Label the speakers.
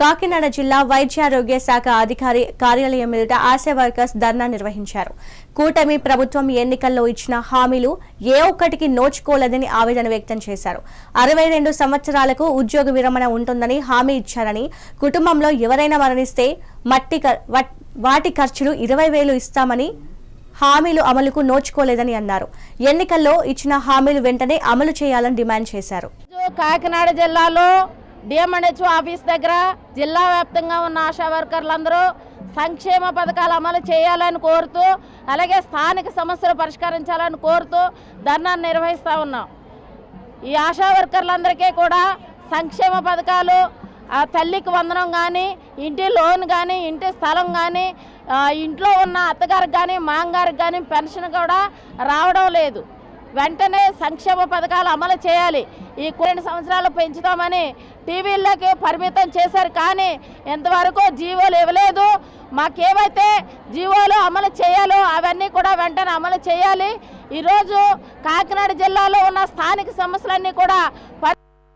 Speaker 1: కాకినాడ జిల్లా వైద్యారోగ్య శాఖ అధికారి కార్యాలయం ఎదుట ఆశా వర్కర్స్ ధర్నా నిర్వహించారు. కూటమి ప్రభుత్వం ఎన్నికల్లో ఇచ్చిన హామీలు ఏ ఒక్కటికి నోచుకోలేదని ఆవేదన వ్యక్తం చేశారు. అరవై రెండు సంవత్సరాలకు ఉద్యోగ విరమణ ఉంటుందని హామీ ఇచ్చారని కుటుంబంలో ఎవరైనా మరణిస్తే మట్టి వాటి ఖర్చులు ఇరవై వేలు ఇస్తామని హామీలు అమలుకు నోచుకోలేదని అన్నారు. ఎన్నికల్లో ఇచ్చిన హామీలు వెంటనే అమలు చేయాలని డిమాండ్ చేశారు.
Speaker 2: కాకినాడ జిల్లాలో డిఎంఎన్హెచ్ఓ ఆఫీస్ దగ్గర జిల్లా వ్యాప్తంగా ఉన్న ఆశా వర్కర్లందరూ సంక్షేమ పథకాలు అమలు చేయాలని కోరుతూ అలాగే స్థానిక సమస్యలు పరిష్కరించాలని కోరుతూ ధర్నాన్ని నిర్వహిస్తూ ఉన్నాం. ఈ ఆశా వర్కర్లందరికీ కూడా సంక్షేమ పథకాలు ఆ తల్లికి వందనం కానీ ఇంటి లోన్ కానీ ఇంటి స్థలం కానీ ఇంట్లో ఉన్న అత్తగారికి కానీ మాంగారికి కానీ పెన్షన్ కూడా రావడం లేదు. వెంటనే సంక్షేమ పథకాలు అమలు చేయాలి. ఈ కొన్ని సంవత్సరాలు పెంచుతామని టీవీలకి పరిమితం చేశారు కానీ ఇంతవరకు జీవోలు ఇవ్వలేదు. మాకేమైతే జీవోలు అమలు చేయాలో అవన్నీ కూడా వెంటనే అమలు చేయాలి. ఈరోజు కాకినాడ జిల్లాలో ఉన్న స్థానిక సమస్యలన్నీ కూడా